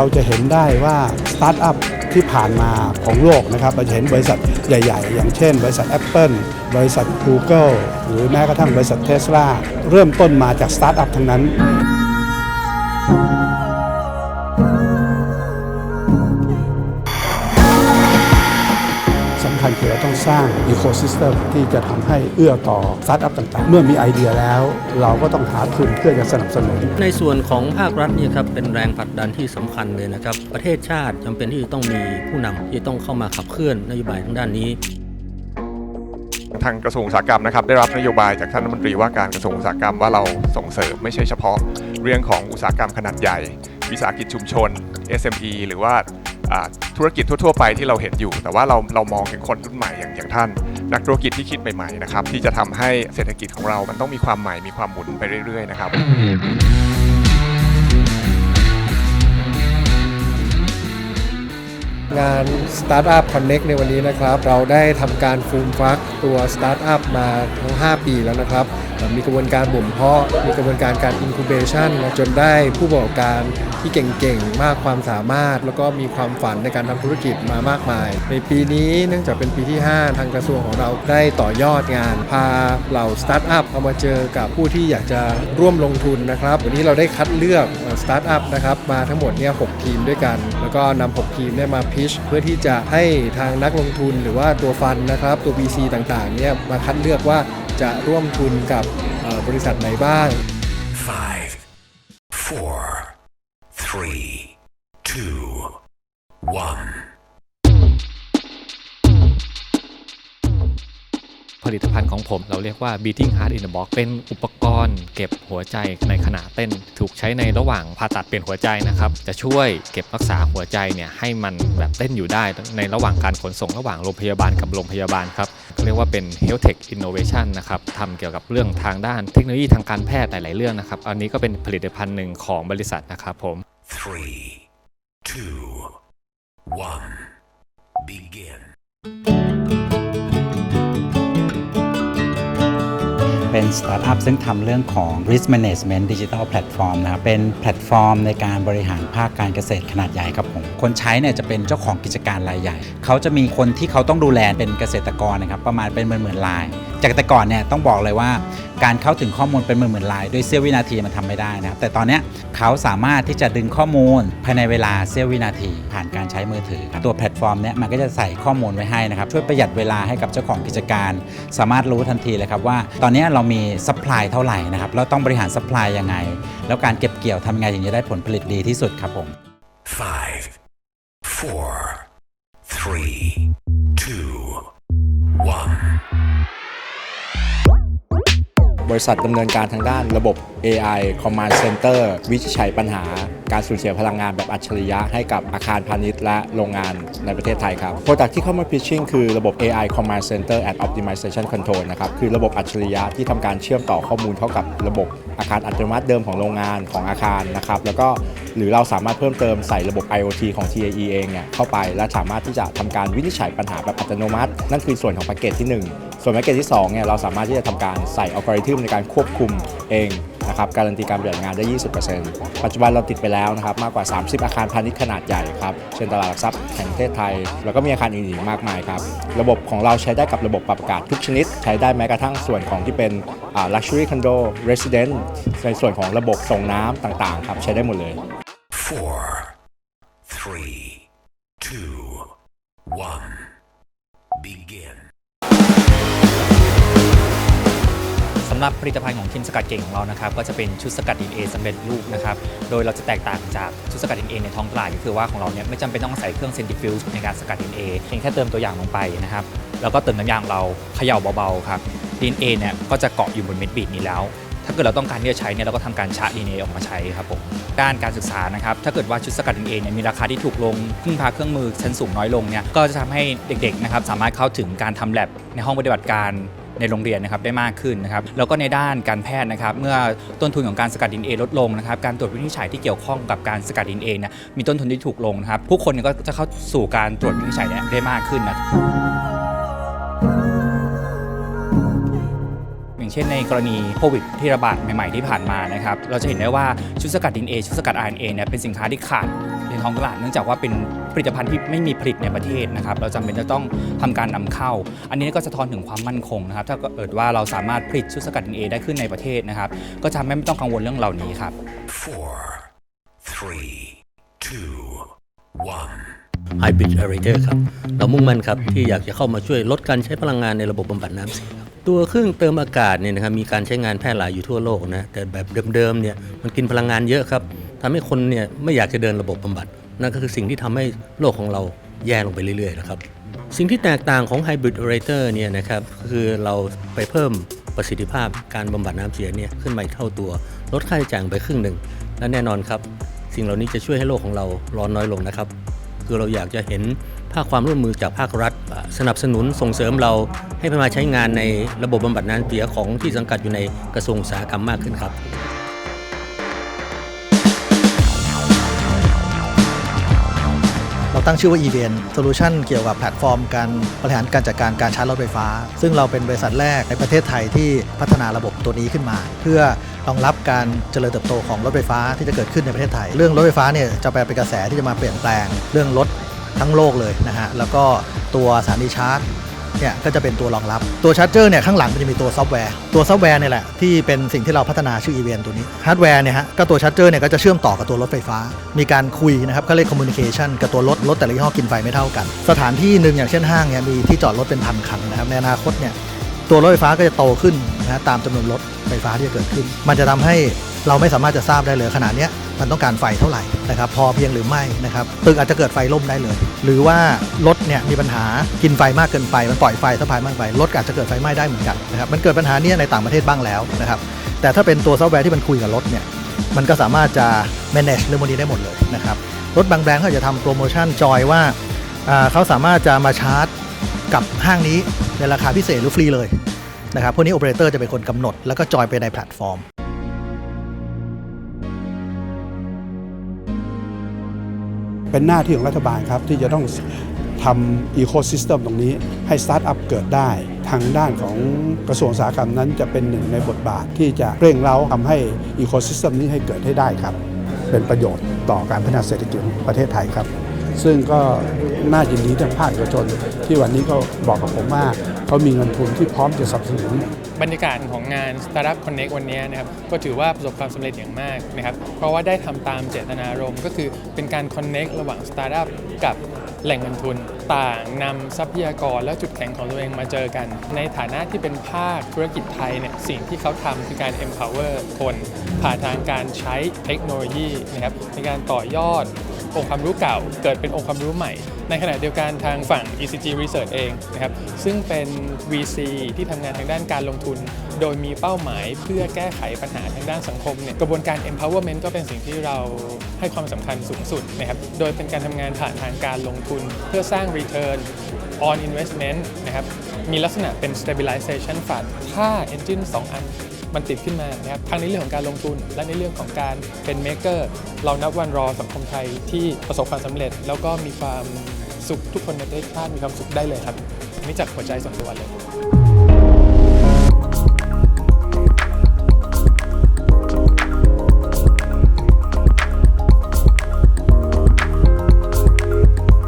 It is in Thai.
เราจะเห็นได้ว่าสตาร์ทอัพที่ผ่านมาของโลกนะครับเราจะเห็นบริษัทใหญ่ ๆ อย่างเช่น บริษัท Apple บริษัท Google หรือแม้กระทั่งบริษัทเทสลาเริ่มต้นมาจากสตาร์ทอัพทั้งนั้น สร้างอีโค y ิสเต็มที่จะทำให้เอื้อต่อสตาร์ทอัพต่างๆ เมื่อมีไอเดียแล้ว เราก็ต้องหาทุนเพื่อจะสนับสนุน ในส่วนของภาครัฐเนี่ยครับเป็นแรงผลักดันที่สำคัญเลยนะครับ ประเทศชาติจำเป็นที่จะต้องมีผู้นำที่ต้องเข้ามาขับเคลื่อนนโยบายทางด้านนี้ทางกระทรวงอุตสาหกรรมนะครับได้รับนโยบายจากท่านรัฐมนตรีว่าการกระทรวงอุตสาหกรรมว่าเราส่งเสริมไม่ใช่เฉพาะ เรื่องของอุตสาหกรรมขนาดใหญ่ วิสาหกิจชุมชน SME หรือว่าอ่า ธุรกิจทั่วๆไปที่เราเห็นอยู่ แต่ว่าเราเรามองถึงคนรุ่นใหม่อย่างอย่างท่าน นักธุรกิจที่คิดใหม่ๆนะครับที่จะทำให้เศรษฐกิจของเรามันต้องมีความใหม่มีความหมุนไปเรื่อยๆนะครับ งาน Startup Connect ในวันนี้นะครับ เราได้ทำการฟูมฟักตัว Startup มาทั้ง 5 ปีแล้วนะครับ มีกระบวนการบ่มเพาะ มีกระบวนการการ incubation นะจนได้ผู้ประกอบการที่เก่งๆ มากความสามารถ แล้วก็มีความฝันในการทำธุรกิจมามากมาย ในปีนี้เนื่องจากเป็นปีที่ 5 ทางกระทรวงของเราได้ต่อยอดงาน พาเหล่า Startup เอามาเจอกับผู้ที่อยากจะร่วมลงทุนนะครับ วันนี้เราได้คัดเลือก Startup นะครับมาทั้งหมดเนี่ย6ทีมด้วยกัน แล้วก็นำ6ทีมเนี่ยมาพิชเพื่อที่จะให้ทางนักลงทุนหรือว่าตัวฟันนะครับ ตัว VC ต่างๆเนี่ยมาคัดเลือกว่าจะร่วมทุนกับบริษัทไหนบ้าง Five, four, three, two, one. ผลิตภัณฑ์ของผมเราเรียกว่า beating heart in the box เป็นอุปกรณ์เก็บหัวใจในขณะเต้น ถูกใช้ในระหว่างผ่าตัดเปลี่ยนหัวใจนะครับ จะช่วยเก็บรักษาหัวใจเนี่ยให้มันแบบเต้นอยู่ได้ในระหว่างการขนส่งระหว่างโรงพยาบาลกับโรงพยาบาลครับเรียกว่าเป็น health tech innovation นะครับทำเกี่ยวกับเรื่องทางด้านเทคโนโลยีทางการแพทย์หลาย ๆ เรื่องนะครับ อันนี้ก็เป็นผลิตภัณฑ์หนึ่งของบริษัทนะครับผม Three, two, one. Begin. เป็นสตาร์ทอัพซึ่งทำเรื่องของ risk management digital platform นะครับเป็นแพลตฟอร์มในการบริหารภาคการเกษตรขนาดใหญ่ครับผม คนใช้เนี่ยจะเป็นเจ้าของกิจการรายใหญ่ เขาจะมีคนที่เขาต้องดูแลเป็นเกษตรกรนะครับประมาณเป็นหมื่นๆราย จากแต่ก่อนเนี่ยต้องบอกเลยว่าการเข้าถึงข้อมูลเป็นหมื่นๆราย ด้วยเสี้ยววินาทีมันทำไม่ได้นะครับแต่ตอนนี้เขาสามารถที่จะดึงข้อมูลภายในเวลาเสี้ยววินาที ผ่านการใช้มือถือ ตัวแพลตฟอร์มเนี้ยมันก็จะใส่ข้อมูลไว้ให้นะครับช่วยประหยัดเวลาให้กับเจ้าของกิจการ สามารถรู้ทันทีเลยครับว่า ตอนนี้เรามีซัพพลายเท่าไหร่นะครับแล้วต้องบริหารซัพพลายยังไง แล้วการเก็บเกี่ยวทำยังไงถึงจะได้ผลผลิตดีที่สุดครับผม Five, four, three, บริษัทดำเนินการทางด้านระบบ AI Command Center วิจัยปัญหา การสูญเสียพลังงานแบบอัจฉริยะให้กับอาคารพาณิชย์และโรงงานในประเทศไทยครับโปรดักที่เข้ามา pitching คือระบบ AI Command Center and Optimization Control นะครับคือระบบอัจฉริยะที่ทำการเชื่อมต่อข้อมูลเข้ากับระบบอาคารอัตโนมัติเดิมของโรงงานของอาคารนะครับแล้วก็หรือเราสามารถเพิ่มเติมใส่ระบบ IoT ของ TAE เองเนี่ยเข้าไป และสามารถที่จะทำการวินิจฉัยปัญหาแบบอัตโนมัติ นั่นคือส่วนของแพ็กเกจที่ 1 ส่วนแพ็กเกจที่2เนี่ยเราสามารถที่จะทำการใส่อัลกอริทึมในการควบคุมเองนะครับการันตีการประหยัดงานได้ 20%ปัจจุบันเราติดไปแล้วนะครับมากกว่า 30 อาคารพาณิชย์ขนาดใหญ่ครับ เช่นตลาดหลักทรัพย์แห่งประเทศไทย แล้วก็มีอาคารอื่นๆอีกมากมายครับ ระบบของเราใช้ได้กับระบบปรับอากาศทุกชนิด ใช้ได้แม้กระทั่งส่วนของที่เป็นอ่า luxury condo resident ในส่วนของระบบส่งน้ำต่างๆ ครับ ใช้ได้หมดเลย Four, three, two, one. ำหรับผลิตภัณฑ์ของทีมสกัดเก่งของเรานะครับก็จะเป็นชุดสกัดดินเอสำเร็จรูปนะครับโดยเราจะแตกต่างจากชุดสกัดดินเอในท้องตลาดก็คือว่าของเราเนี่ยไม่จำเป็นต้องอาศัยเครื่องเซนติฟิวส์ในการสกัดดินเอเพียงแค่เติมตัวอย่างลงไปนะครับแล้วก็เติมน้ำยางเราเขย่าเบาๆครับดินเอเนี่ยก็จะเกาะอยู่บนเม็ดบีดนี้แล้ว ถ้าเกิดเราต้องการที่จะใช้เนี่ยเราก็ทำการชะดีเอออกมาใช้ครับผมด้านการศึกษานะครับถ้าเกิดว่าชุดสกัดดีเอเนี่ยมีราคาที่ถูกลงพึ่งพาเครื่องมือชั้นสูงน้อยลงเนี่ยก็จะทำให้เด็กๆนะครับสามารถเข้าถึงการทำแลบในห้องปฏิบัติการ ในโรงเรียนนะครับได้มากขึ้นนะครับแล้วก็ในด้านการแพทย์นะครับเมื่อต้นทุนของการสกัดดินเอลดลงนะครับการตรวจวินิจฉัยที่เกี่ยวข้องกับการสกัดดินเอเนี่ยมีต้นทุนที่ถูกลงนะครับผู้คนก็จะเข้าสู่การตรวจวินิจฉัยนี่ยได้มากขึ้นนะอย่างเช่นในกรณีโควิดที่ระบาดใหม่ ๆ ที่ผ่านมานะครับ เราจะเห็นได้ว่าชุดสกัดดินเอชุดสกัด RNA เนี่ยเป็นสินค้าที่ขาดในท้องตลาดเนื่องจากว่าเป็นผลิตภัณฑ์ที่ไม่มีผลิตในประเทศนะครับเราจำเป็นจะต้องทำการนำเข้า อันนี้ก็สะท้อนถึงความมั่นคงนะครับถ้าเกิดว่าเราสามารถผลิตชุดสกัด DNA ได้ขึ้นในประเทศนะครับก็จะไม่ต้องกังวลเรื่องเหล่านี้ครับ Four, three, two, one. Hybrid Aerator ครับ เรามุ่งมั่นครับ ที่อยากจะเข้ามาช่วยลดการใช้พลังงานในระบบบำบัดน้ำเสียตัวเครื่องเติมอากาศเนี่ยนะครับมีการใช้งานแพร่หลายอยู่ทั่วโลกนะแต่แบบเดิมๆเนี่ยมันกินพลังงานเยอะครับทำให้คนเนี่ยไม่อยากจะเดินระบบบำบัด นั่นก็คือสิ่งที่ทำให้โลกของเราแย่ลงไปเรื่อยๆนะครับสิ่งที่แตกต่างของ Hybrid Aerator เนี่ยนะครับคือเราไปเพิ่มประสิทธิภาพการบำบัดน้ำเสียเนี่ยขึ้นมาอีกเท่าตัวลดค่าใช้จ่ายไปครึ่งหนึ่งและแน่นอนครับ สิ่งเหล่านี้จะช่วยให้โลกของเราร้อนน้อยลงนะครับ คือเราอยากจะเห็นภาคความร่วมมือจากภาครัฐ สนับสนุนส่งเสริมเราให้มาใช้งานในระบบบำบัดน้ำเสียของที่สังกัดอยู่ในกระทรวงอุตสาหกรรมมากขึ้นครับ เราตั้งชื่อว่า EVN Solution เกี่ยวกับแพลตฟอร์ม การบริหารการจัดการการชาร์จรถไฟฟ้า ซึ่งเราเป็นบริษัทแรกในประเทศไทยที่พัฒนาระบบตัวนี้ขึ้นมา เพื่อรองรับการเจริญเติบโตของรถไฟฟ้าที่จะเกิดขึ้นในประเทศไทย เรื่องรถไฟฟ้าเนี่ยจะแปลเป็นกระแสที่จะมาเปลี่ยนแปลงเรื่องรถทั้งโลกเลยนะฮะแล้วก็ตัวสถานีชาร์จ เนี่ยก็จะเป็นตัวรองรับตัวชาร์จเจอร์เนี่ยข้างหลังมันจะมีตัวซอฟต์แวร์ตัวซอฟต์แวร์เนี่ยแหละที่เป็นสิ่งที่เราพัฒนาชื่อ EVN ตัวนี้ฮาร์ดแวร์เนี่ยฮะก็ตัวชาร์จเจอร์เนี่ยก็จะเชื่อมต่อกับตัวรถไฟฟ้า มีการคุยนะครับเขาเรียกคอมมูนิเคชันกับตัวรถรถแต่ละยี่ห้อกินไฟไม่เท่ากัน สถานที่หนึ่งอย่างเช่นห้างเนี่ยมีที่จอดรถเป็นพันคันนะครับในอนาคตเนี่ยตัวรถไฟฟ้าก็จะโตขึ้นนะฮะตามจำนวนรถไฟฟ้าที่จะเกิดขึ้น มันจะทำให้ เราไม่สามารถจะทราบได้เลยขนาดนี้มันต้องการไฟเท่าไหร่นะครับพอเพียงหรือไม่นะครับตึกอาจจะเกิดไฟล่มได้เลย หรือว่ารถเนี่ยมีปัญหากินไฟมากเกินไปมันปล่อยไฟสะพายมากไปรถอาจจะเกิดไฟไหม้ได้เหมือนกันนะครับมันเกิดปัญหาเนี้ในต่างประเทศบ้างแล้วนะครับแต่ถ้าเป็นตัวซอฟต์แวร์ที่มันคุยกับรถเนี่ยมันก็สามารถจะ manage เรื่องพวกนี้ได้หมดเลยนะครับรถบางแบรนด์เขาจะทำโปรโมชั่นจอยว่าอ่าเขาสามารถจะมาชาร์จกับห้างนี้ในราคาพิเศษหรือฟรีเลยนะครับพวกนี้โอเปอเรเตอร์จะเป็นคนกำหนดแล้วก็จอยไปในแพลตฟอร์ม เป็นหน้าที่ของรัฐบาลครับ ที่จะต้องทำอีโค y ิสเต็มตรงนี้ให้สตาร์ทอัพเกิดได้ ทางด้านของกระทรวงอุตสาหกรรมนั้นจะเป็นหนึ่งในบทบาทที่จะเร่งเร้าทำให้อีโค y ิสเต็มนี้ให้เกิดให้ได้ครับ เป็นประโยชน์ต่อการพัฒนาเศรษฐกิจของประเทศไทยครับ ซึ่งก็น่ายินดีทางภาคเอกชน ที่วันนี้ก็บอกกับผมว่าเขามีเงินทุนที่พร้อมจะสนับสนุน บรรยากาศของงาน Startup Connect วันนี้นะครับก็ถือว่าประสบความสำเร็จอย่างมากนะครับเพราะว่าได้ทำตามเจตนารมณ์ก็คือเป็นการ Connect ระหว่าง Startup กับแหล่งเงินทุนต่างนำทรัพยากรและจุดแข็งของตัวเองมาเจอกัน ในฐานะที่เป็นภาคธุรกิจไทยเนี่ยสิ่งที่เขาทำคือการ empower คน ผ่านทางการใช้เทคโนโลยีนะครับในการต่อยอด องค์ความรู้เก่า เกิดเป็นองค์ความรู้ใหม่ ในขณะเดียวกันทางฝั่ง ECG Research เองนะครับซึ่งเป็น VC ที่ทำงานทางด้านการลงทุน โดยมีเป้าหมายเพื่อแก้ไขปัญหาทางด้านสังคมเนี่ยกระบวนการ empowerment ก็เป็นสิ่งที่เราให้ความสำคัญสูงสุดนะครับโดยเป็นการทำงานผ่านทางการลงทุน เพื่อสร้าง return on investment นะครับมีลักษณะเป็น stabilization fund ถ้า engine 2 อัน มันติดขึ้นมานะครับทั้งในเรื่องของการลงทุน และในเรื่องของการเป็นเมกเกอร์เรานับวันรอสังคมไทยที่ประสบความสำเร็จ แล้วก็มีความสุขทุกคนในประเทศชาติมีความสุขได้เลยครับนี่จากหัวใจส่วนตัวเลย